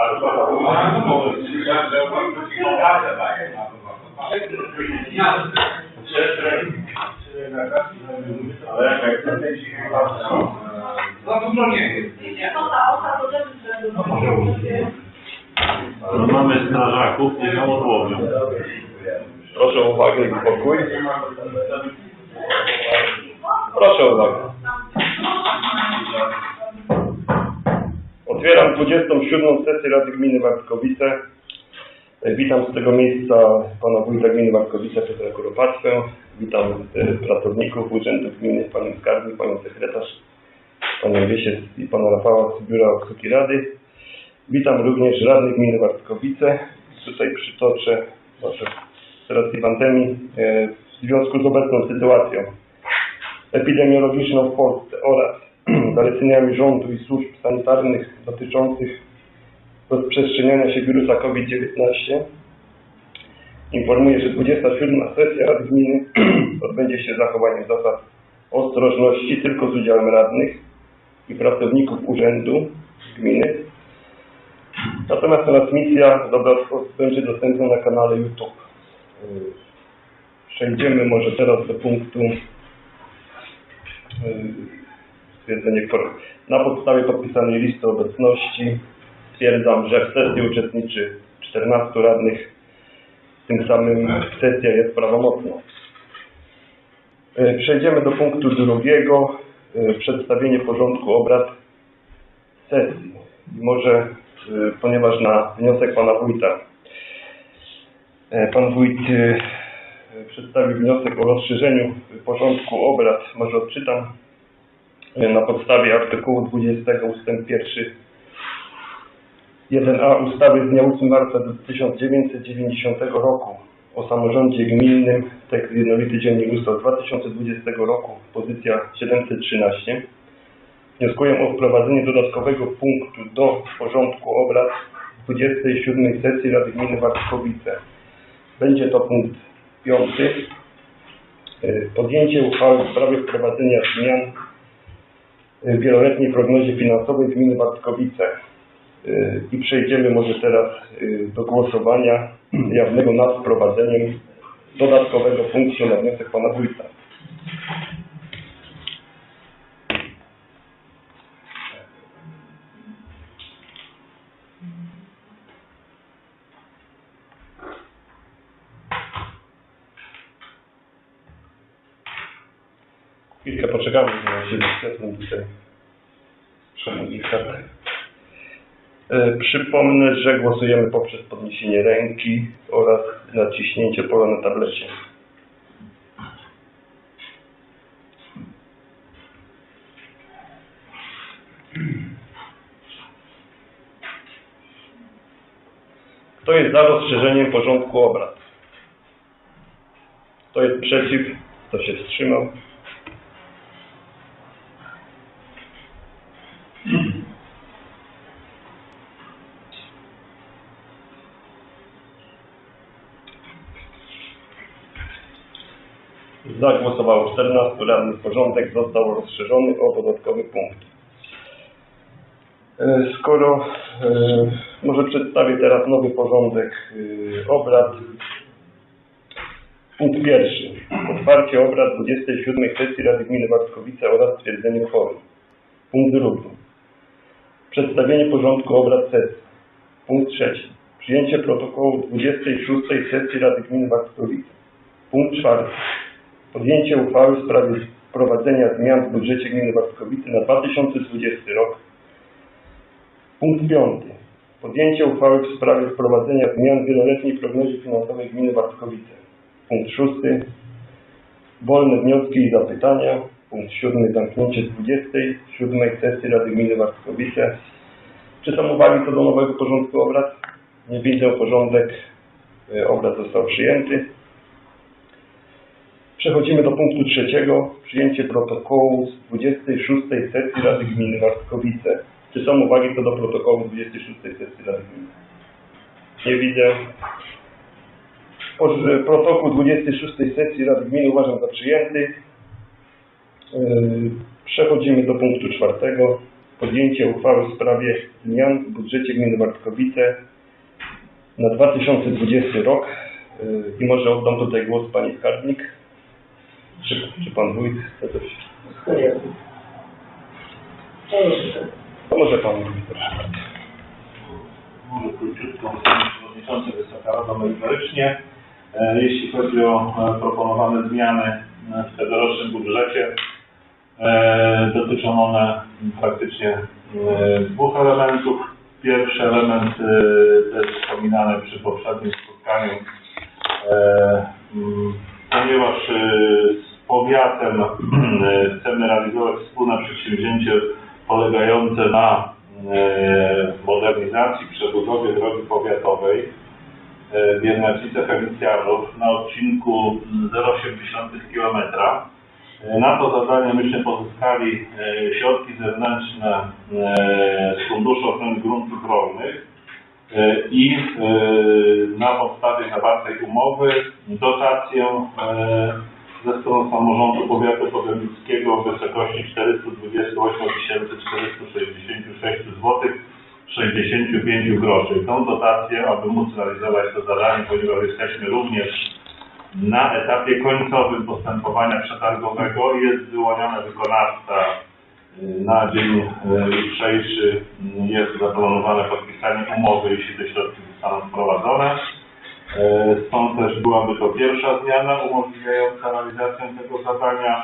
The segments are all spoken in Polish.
Ale to no, jak chcę tej Za dużo nie jest. No mamy strażaków, nie są odłowią. Proszę o uwagę i spokój. Proszę o uwagę. Otwieram 27. sesję Rady Gminy Wartkowice. E, Witam z tego miejsca pana wójta gminy Wartkowice Piotra Kuropatwę. Witam e, pracowników urzędów gminy, panią skarbnik, panią sekretarz, panią Wiesiec i pana Rafała z Biura Obsługi Rady. Witam również radnych gminy Wartkowice. Tutaj przytoczę może z racji pandemii w związku z obecną sytuacją epidemiologiczną w Polsce oraz zaleceniami rządu i służb sanitarnych dotyczących rozprzestrzeniania się wirusa COVID-19 informuję, że 27. sesja Rady Gminy odbędzie się zachowaniem zasad ostrożności tylko z udziałem radnych i pracowników urzędu gminy. Natomiast transmisja obrad będzie dostępna na kanale YouTube. Przejdziemy może teraz do punktu yy, stwierdzenie kworum. Na podstawie podpisanej listy obecności stwierdzam, że w sesji uczestniczy 14 radnych, tym samym sesja jest prawomocna. Yy, Przejdziemy do punktu drugiego, yy, przedstawienie porządku obrad sesji. Może, yy, ponieważ na wniosek pana wójta, pan wójt przedstawił wniosek o rozszerzeniu porządku obrad, może odczytam na podstawie artykułu 20 ustęp 1 1a ustawy z dnia 8 marca 1990 roku o samorządzie gminnym, tekst jednolity dziennik ustaw 2020 roku, pozycja 713. Wnioskuję o wprowadzenie dodatkowego punktu do porządku obrad 27 sesji Rady Gminy Wartkowice. Będzie to punkt piąty. Y, Podjęcie uchwały w sprawie wprowadzenia zmian w wieloletniej prognozie finansowej gminy Wartkowice. Y, I przejdziemy może teraz y, do głosowania jawnego nad wprowadzeniem dodatkowego punktu na wniosek pana wójta. Chwilkę poczekamy, żeby się wyświetlą tutaj przemówikat. E, Przypomnę, że głosujemy poprzez podniesienie ręki oraz naciśnięcie pola na tablecie. Kto jest za rozszerzeniem porządku obrad? Kto jest przeciw? Kto się wstrzymał? Za głosowało 14 radnych. Porządek został rozszerzony o dodatkowy punkt. E, Skoro e, może przedstawię teraz nowy porządek e, obrad. Punkt pierwszy. Otwarcie obrad 27 sesji Rady Gminy Wartkowice oraz stwierdzenie kworum. Punkt drugi. Przedstawienie porządku obrad sesji. Punkt trzeci. Przyjęcie protokołu 26 sesji Rady Gminy Wartkowice. Punkt czwarty. Podjęcie uchwały w sprawie wprowadzenia zmian w budżecie gminy Wartkowice na 2020 rok. Punkt piąty. Podjęcie uchwały w sprawie wprowadzenia zmian w wieloletniej prognozie finansowej gminy Wartkowice. Punkt szósty. Wolne wnioski i zapytania. Punkt siódmy. Zamknięcie 27 sesji Rady Gminy Wartkowice. Czy są uwagi co do nowego porządku obrad? Nie widzę. Porządek y, obrad został przyjęty. Przechodzimy do punktu trzeciego. Przyjęcie protokołu z 26 sesji Rady Gminy Wartkowice. Czy są uwagi co do protokołu 26 sesji Rady Gminy? Nie widzę. Poż- Protokół 26 sesji Rady Gminy uważam za przyjęty. Yy, Przechodzimy do punktu czwartego. podjęcie uchwały w sprawie zmian w budżecie gminy Bartkowice na 2020 rok. Yy, I może oddam tutaj głos Pani Skarbnik. Czy, czy Pan Wójt chce coś? To może Pan mówi proszę. Może króciutko, Panie Przewodniczący, Wysoka Rado merytorycznie. E, Jeśli chodzi o e, proponowane zmiany e, w tegorocznym budżecie, dotyczą one praktycznie dwóch elementów. Pierwszy element jest wspominany przy poprzednim spotkaniu, ponieważ z powiatem e, chcemy realizować wspólne przedsięwzięcie polegające na e, modernizacji, przebudowie drogi powiatowej e, Biernacice Felicjanów na odcinku 0,8 km. Na to zadanie myśmy pozyskali środki zewnętrzne z Funduszu Ochrony Gruntów Rolnych i na podstawie zawartej umowy dotację ze strony samorządu powiatu powiatowskiego w wysokości 428 466 zł 65 groszy. Tą dotację, aby móc realizować to zadanie, ponieważ jesteśmy również na etapie końcowym postępowania przetargowego jest wyłoniony wykonawca y, na dzień y, jutrzejszy y, jest zaplanowane podpisanie umowy, jeśli te środki zostaną wprowadzone. E, Stąd też byłaby to pierwsza zmiana umożliwiająca realizację tego zadania.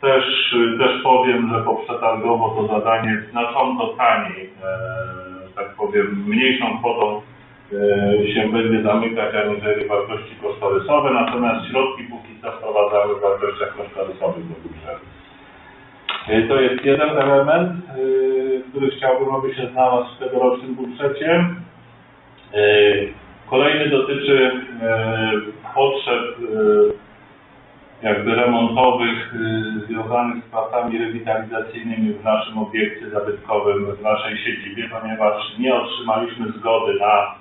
Też, też powiem, że poprzetargowo to zadanie znacząco taniej, e, tak powiem, mniejszą kwotą e, się będzie zamykać aniżeli wartości kosztorysowe, natomiast środki póki co wprowadzamy w wartościach kosztorysowych do budżetu. To jest jeden element, który chciałbym, aby się znalazł w tegorocznym budżecie. Kolejny dotyczy e, potrzeb e, jakby remontowych e, związanych z pracami rewitalizacyjnymi w naszym obiekcie zabytkowym, w naszej siedzibie, ponieważ nie otrzymaliśmy zgody na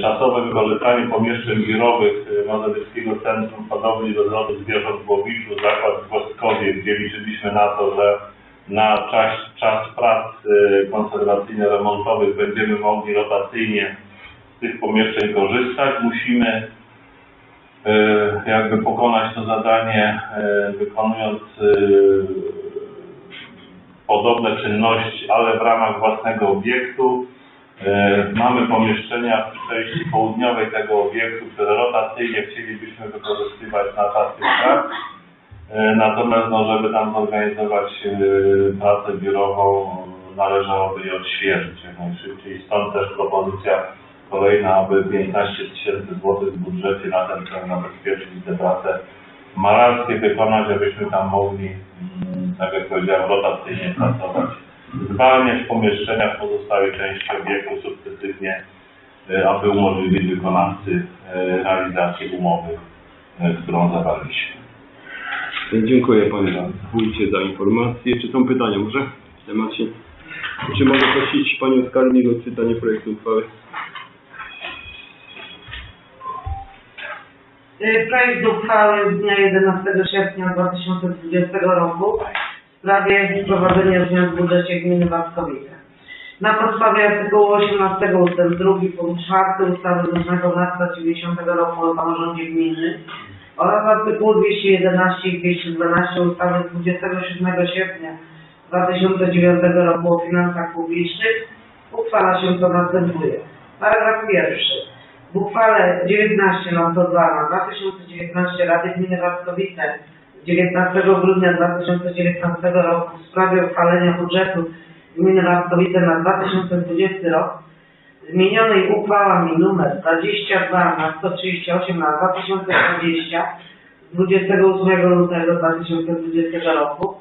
czasowe wykorzystanie pomieszczeń biurowych Mazowieckiego Centrum Hodowli Rozrodu Zwierząt w Łowiczu, zakład w Gostkowie, gdzie liczyliśmy na to, że na czas, czas prac konserwacyjno-remontowych będziemy mogli rotacyjnie tych pomieszczeń korzystać. Musimy e, jakby pokonać to zadanie, e, wykonując e, podobne czynności, ale w ramach własnego obiektu. Mamy pomieszczenia w części południowej tego obiektu, które rotacyjnie chcielibyśmy wykorzystywać na. E, Natomiast no, żeby tam zorganizować pracę biurową, należałoby je odświeżyć jak najszybciej. Stąd też propozycja kolejna, aby 15 tysięcy złotych w budżecie na ten cel zabezpieczyć te prace malarskie wykonać, abyśmy tam mogli, mm, tak jak powiedziałem, rotacyjnie pracować. Zwalniać pomieszczenia w pozostałej części obiektu sukcesywnie, e, aby umożliwić wykonawcy e, realizację umowy, e, którą zawarliśmy. Dziękuję Panie Wójcie za informację. Czy są pytania może w temacie? Czy mogę prosić Panią Skarbnik o odczytanie projektu uchwały? Projekt uchwały z dnia 11 sierpnia 2020 roku w sprawie wprowadzenia zmian w budżecie gminy Waskowice. Na podstawie artykułu 18 ust. 2 punkt 4 ustawy z 8 marca 90 roku o samorządzie gminy oraz artykułu 211 i 212 ustawy z 27 sierpnia 2009 roku o finansach publicznych uchwala się co następuje. Paragraf pierwszy. W uchwale 19 na 102 na 2019 Rady Gminy Waskowice 19 grudnia 2019 roku w sprawie uchwalenia budżetu Gminy Waskowice na 2020 rok. Zmienionej uchwałami nr 22 na 138 na 2020 z 28 lutego 2020 roku.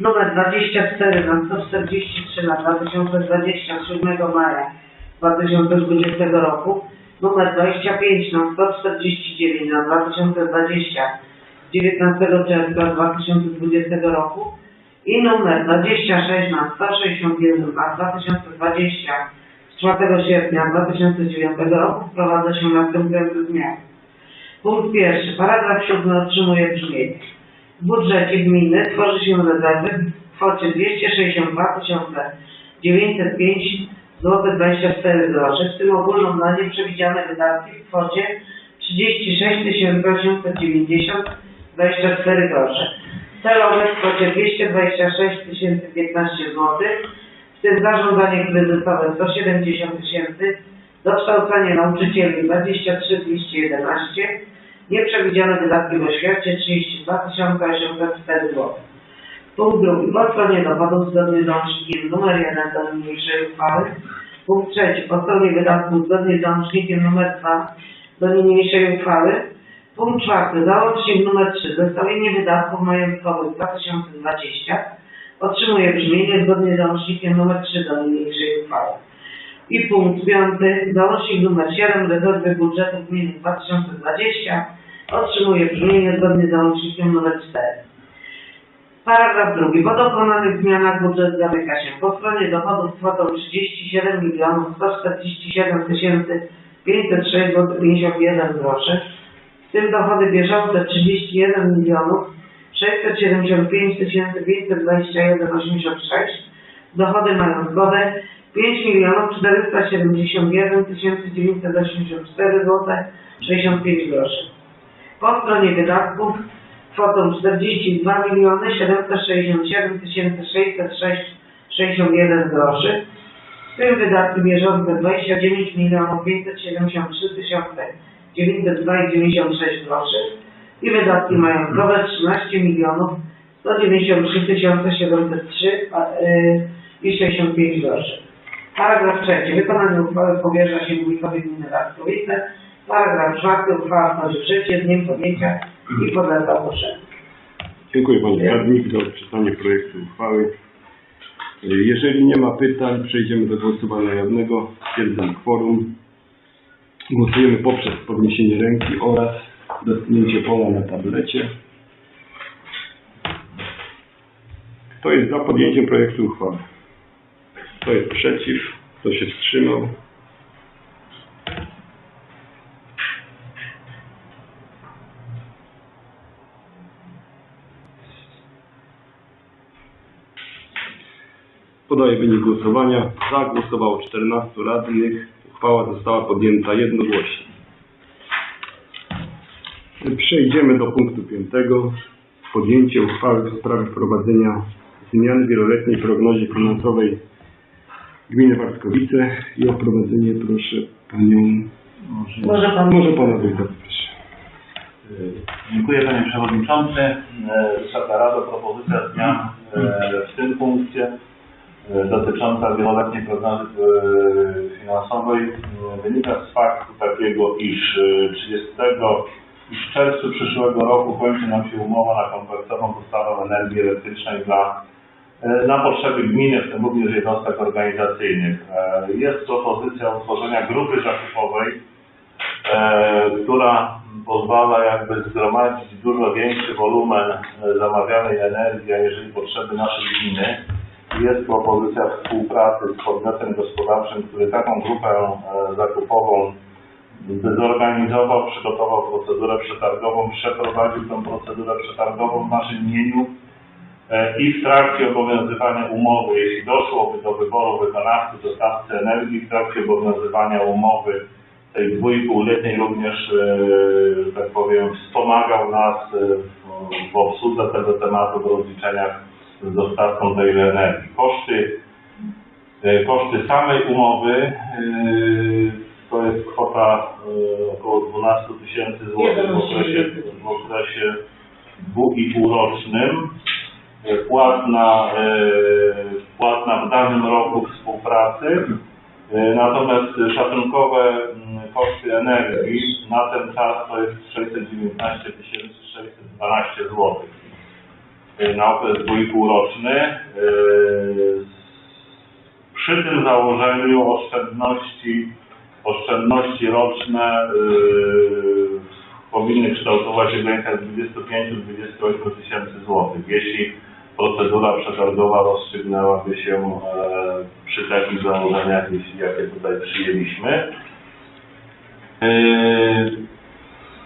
Nr 24 na 143 na 2020 z 7 maja 2020 roku numer 25 na 149 na 2020 z 19 czerwca 2020 roku i numer 26 na 161 na 2020 z 4 sierpnia 2009 roku wprowadza się następujące zmiany. Punkt pierwszy. Paragraf 7 otrzymuje brzmienie. W budżecie gminy tworzy się rezerwy kwocie 262 905 zł 24 groszy, w tym nie przewidziane wydatki w kwocie 36 890 24 grosze. Celowe w kwocie 226 015 zł, w tym zarządzanie kryzysowe 170 tysięcy, dokształcanie nauczycieli 23 211, nieprzewidziane wydatki w oświacie 32 804 zł. Punkt drugi. Po stronie dochodów zgodnie z załącznikiem nr 1 do niniejszej uchwały. Punkt trzeci. Po stronie wydatków zgodnie z załącznikiem nr 2 do niniejszej uchwały. Punkt czwarty. Załącznik nr 3. Zestawienie wydatków majątkowych 2020 otrzymuje brzmienie zgodnie z załącznikiem nr 3 do niniejszej uchwały. I punkt piąty. Załącznik nr 7. Rezerwy budżetu gminy 2020 otrzymuje brzmienie zgodnie z załącznikiem nr 4. Paragraf drugi. Po dokonanych zmianach budżet zamyka się po stronie dochodów kwotą 37 milionów 147 tysięcy 506 zł 51 groszy, w tym dochody bieżące 31 milionów 675 tysięcy 521 86, dochody majątkowe 5 milionów 471 tysięcy 984 zł 65 groszy. Po stronie wydatków kwotą 42 miliony 767 tysięcy 606 61 groszy, w tym wydatki bieżące 29 milionów 573 tysiące 902,96 groszy i wydatki majątkowe 13 milionów 193 tysiące 703 a, y, i 65 groszy. Paragraf trzeci. Wykonanie uchwały powierza się wójtowi gminy Raskowice. Paragraf czwarty. Uchwała wchodzi w życie z dniem podjęcia i podlega ogłoszeniu. Dziękuję Panie Radnik za odczytanie projektu uchwały. Jeżeli nie ma pytań, przejdziemy do głosowania jawnego. Stwierdzam kworum. Głosujemy poprzez podniesienie ręki oraz dotknięcie pola na tablecie. Kto jest za podjęciem projektu uchwały? Kto jest przeciw? Kto się wstrzymał? Podaję wynik głosowania. Za głosowało 14 radnych. Uchwała została podjęta jednogłośnie. Przejdziemy do punktu piątego. Podjęcie uchwały w sprawie wprowadzenia zmian w wieloletniej prognozie finansowej gminy Wartkowice i o prowadzenie proszę panią... Może pan... Może pana wójta, proszę. Dziękuję Panie Przewodniczący. E, Wysoka Rado, propozycja zmian e, w tym punkcie dotycząca wieloletniej prognozy e, finansowej e, wynika z faktu takiego, iż e, 30 iż w czerwcu przyszłego roku kończy nam się umowa na kompleksową dostawę energii elektrycznej dla e, na potrzeby gminy, w tym również jednostek organizacyjnych. E, Jest propozycja utworzenia grupy zakupowej, e, która pozwala jakby zgromadzić dużo większy wolumen e, zamawianej energii, aniżeli potrzeby naszej gminy. Jest propozycja współpracy z podmiotem gospodarczym, który taką grupę e, zakupową zorganizował, przygotował procedurę przetargową, przeprowadził tę procedurę przetargową w naszym imieniu e, i w trakcie obowiązywania umowy, jeśli doszłoby do wyboru wykonawcy, dostawcy energii, w trakcie obowiązywania umowy tej dwójpółletniej również, że tak powiem, wspomagał nas e, w obsłudze tego tematu, w rozliczeniach z dostawcą tej energii. Koszty, e, koszty samej umowy e, to jest kwota e, około 12 tysięcy złotych w okresie, w okresie dwuipółrocznym. Płatna, płatna w danym roku współpracy. Natomiast szacunkowe mm, koszty energii na ten czas to jest 619 612 zł. E, Na okres dwuipółroczny. E, Przy tym założeniu oszczędności, oszczędności roczne yy, powinny kształtować się w granicach 25-28 tysięcy złotych. Jeśli procedura przetargowa rozstrzygnęłaby się e, przy takich założeniach, jakie tutaj przyjęliśmy.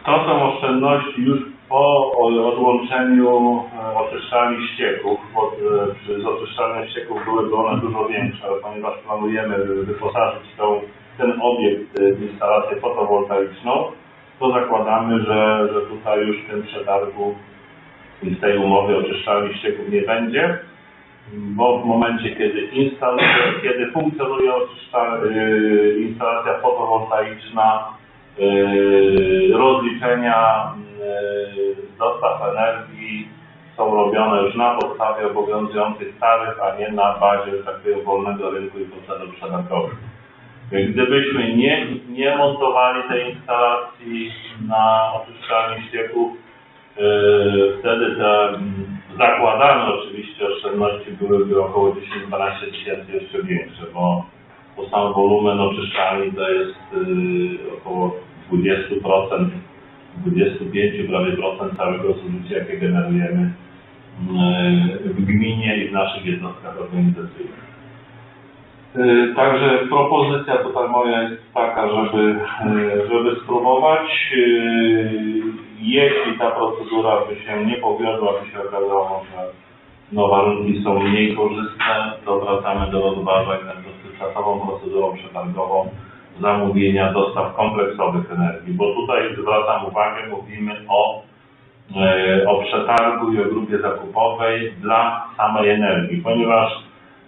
To są oszczędności już Po odłączeniu oczyszczalni ścieków, bo e, z oczyszczalni ścieków byłyby one dużo większe, ale ponieważ planujemy wyposażyć tą, ten obiekt e, w instalację fotowoltaiczną, to zakładamy, że, że tutaj już w tym przetargu i w tej umowie oczyszczalni ścieków nie będzie, bo w momencie, kiedy, instaluje, kiedy funkcjonuje yy, instalacja fotowoltaiczna, rozliczenia dostaw energii są robione już na podstawie obowiązujących taryf, a nie na bazie takiego wolnego rynku i procedur przetargowych. Gdybyśmy nie, nie montowali tej instalacji na oczyszczalni ścieków, Yy, wtedy te mm, zakładane oczywiście oszczędności byłyby około 10-12 tysięcy jeszcze większe, bo, bo sam wolumen oczyszczalni to jest yy, około 20%, 25 prawie procent całego zużycia, jakie generujemy yy, w gminie i w naszych jednostkach organizacyjnych. Yy, Także propozycja tutaj moja jest taka, żeby, yy, żeby spróbować. Jeśli ta procedura by się nie powiodła, by się okazało, że no, warunki są mniej korzystne, to wracamy do rozważań nad dotychczasową procedurą przetargową zamówienia dostaw kompleksowych energii, bo tutaj zwracam uwagę, mówimy o, e, o przetargu i o grupie zakupowej dla samej energii, ponieważ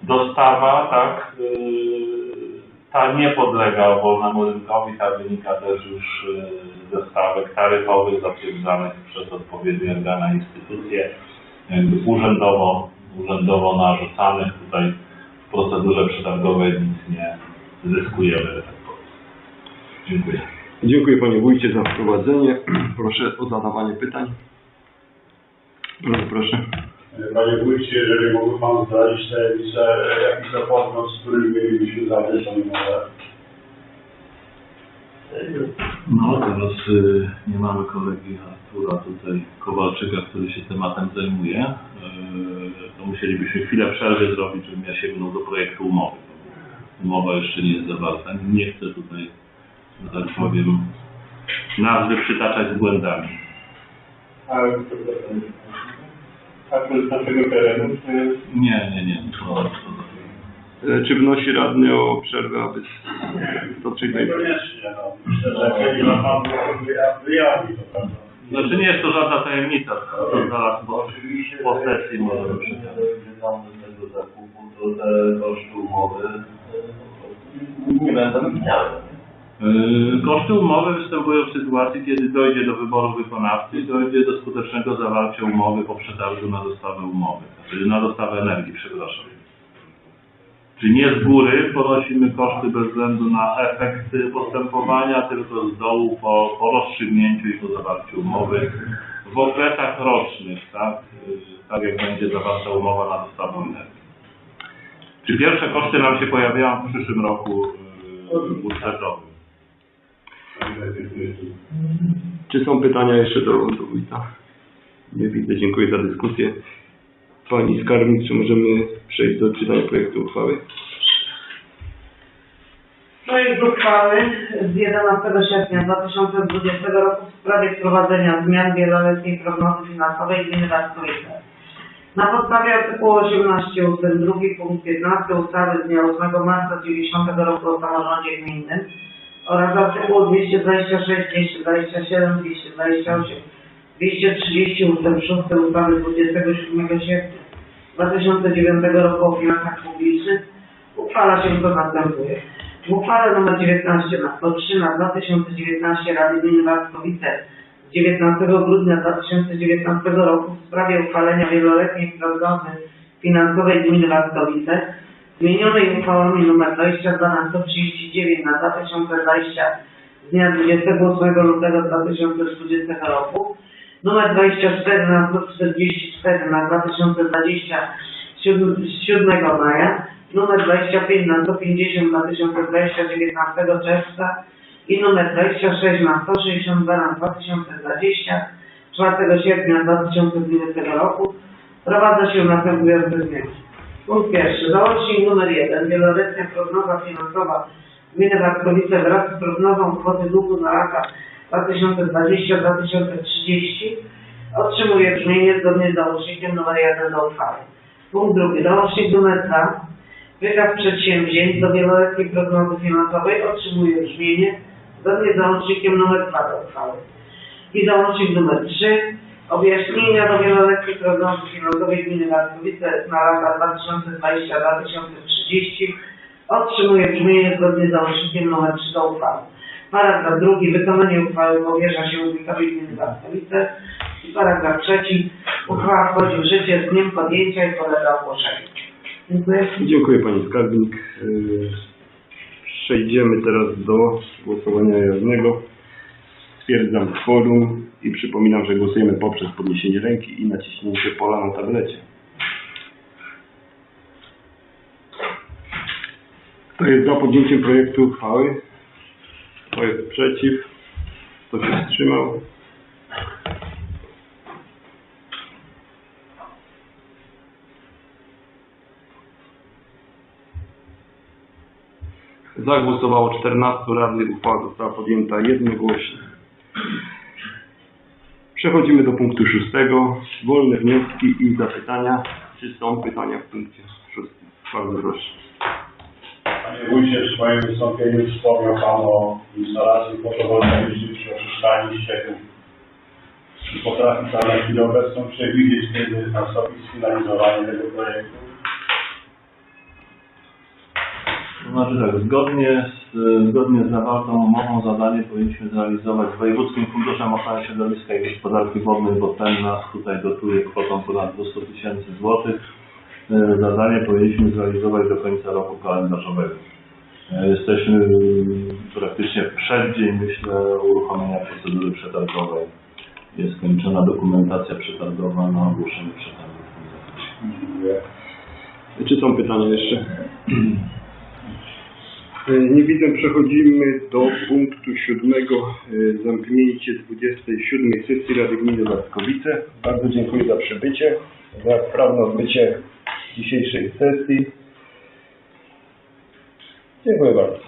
dostawa, tak, yy, ta nie podlega wolnemu rynkowi, ta wynika też już yy, ze stawek taryfowych zatwierdzanych przez odpowiednie organy, instytucje, urzędowo, urzędowo narzucanych. Tutaj w procedurze przetargowej nic nie zyskujemy. Dziękuję. Dziękuję Panie Wójcie za wprowadzenie. Proszę o zadawanie pytań. Bardzo proszę. Panie Wójcie, jeżeli mógłby Pan zdradzić tajemnicę, jaki zapłatność, z którymi mielibyśmy zawrzeć tą umowę? No teraz y, nie mamy kolegi Artura tutaj Kowalczyka, który się tematem zajmuje. Y, to musielibyśmy chwilę przerwy zrobić, żebym ja sięgnął do projektu umowy. Umowa jeszcze nie jest zawarta. Nie chcę tutaj, że tak powiem, nazwy przytaczać z błędami. A, a to jest naszego terenu, czy Nie, nie, nie. To, to, E, Czy wnosi radny o przerwę, aby do Niekoniecznie, no. Myślę, że jeżeli ma Pan wyja- wyjawi, to prawda. znaczy nie jest to żadna tajemnica, to zaraz po, po sesji możemy z tego zakupu, to te koszty umowy e, nie będą istniały. Yy, Koszty umowy występują w sytuacji, kiedy dojdzie do wyboru wykonawcy i dojdzie do skutecznego zawarcia umowy po przetargu na dostawę umowy, czyli na dostawę energii, przepraszam. Czyli nie z góry ponosimy koszty bez względu na efekt postępowania, tylko z dołu po, po rozstrzygnięciu i po zawarciu umowy w okresach rocznych, tak, Yy, tak jak będzie zawarta umowa na dostawę energii. Czy pierwsze koszty nam się pojawiają w przyszłym roku yy, budżetowym? Czy są pytania jeszcze do, wójta? Nie widzę. Dziękuję za dyskusję. Pani skarbnik, czy możemy przejść do czytania projektu uchwały? Projekt uchwały z 11 sierpnia 2020 roku w sprawie wprowadzenia zmian wieloletniej prognozy finansowej gminy Warskowice. Na podstawie artykułu 18 ust. 2 punkt 15 ustawy z dnia 8 marca 90 roku o samorządzie gminnym oraz artykułu 226, 227, 228, 230 ust. 6 ustawy 27 sierpnia 2009 roku o finansach publicznych uchwala się co następuje. W uchwale nr 19 na 103 na 2019 Rady Gminy Warskowice z 19 grudnia 2019 roku w sprawie uchwalenia wieloletniej prognozy finansowej Gminy Warskowice zmienionej uchwałami nr 22 na 139 na 2020 z dnia 28 lutego 2020 roku, nr 24 na 144 na 2020 z 7 maja, numer 25 na 150 na 2020 19 czerwca i numer 26 na 162 na 2020 4 sierpnia 2020 roku wprowadza się następujące zmiany. Punkt pierwszy. Załącznik numer 1. Wieloletnia prognoza finansowa gminy Warskowice wraz z prognozą kwoty długu na lata 2020-2030 otrzymuje brzmienie zgodnie z załącznikiem nr 1 do uchwały. Punkt drugi. Załącznik nr 2. Wykaz przedsięwzięć do wieloletniej prognozy finansowej otrzymuje brzmienie zgodnie z załącznikiem nr 2 do uchwały. I załącznik nr 3. Objaśnienia do wieloletniej prognozy finansowej gminy Warkowice na lata 2022-2030 otrzymuje brzmienie zgodnie z załącznikiem nr 3 do uchwały. Paragraf drugi. Wykonanie uchwały powierza się wójtowi gminy Warkowice. I paragraf trzeci. Uchwała wchodzi w życie z dniem podjęcia i podlega ogłoszeniu. Dziękuję. Dziękuję Pani Skarbnik. Przejdziemy teraz do głosowania jawnego. Stwierdzam kworum i przypominam, że głosujemy poprzez podniesienie ręki i naciśnięcie pola na tablecie. Kto jest za podjęciem projektu uchwały? Kto jest przeciw? Kto się wstrzymał? Za głosowało 14 radnych, uchwała została podjęta jednogłośnie. Przechodzimy do punktu szóstego. Wolne wnioski i zapytania. Czy są pytania w punkcie szóstym? Bardzo proszę. Panie Wójcie, w swoim wystąpieniu wspomniał Pan o instalacji fotowoltaicznej przy oczyszczaniu ścieków. Czy potrafi Pan na chwilę obecną przewidzieć, kiedy nastąpi sfinalizowanie tego projektu? Znaczy tak, zgodnie z, zgodnie z zawartą umową zadanie powinniśmy zrealizować z Wojewódzkim Funduszem Ochrony Środowiska i Gospodarki Wodnej, bo ten nas tutaj dotuje kwotą ponad 200 tysięcy złotych. E, Zadanie powinniśmy zrealizować do końca roku kalendarzowego. E, Jesteśmy mm, praktycznie w przeddzień, myślę, uruchomienia procedury przetargowej. Jest kończona dokumentacja przetargowa na ogłoszenie przetargu. Czy są pytania jeszcze? E, Nie widzę, przechodzimy do punktu siódmego. e, Zamknięcie 27 sesji Rady Gminy Wartkowice. Bardzo dziękuję za przybycie, za sprawne odbycie dzisiejszej sesji. Dziękuję bardzo.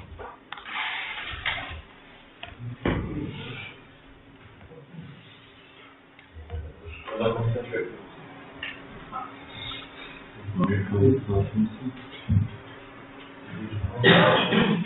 嗯。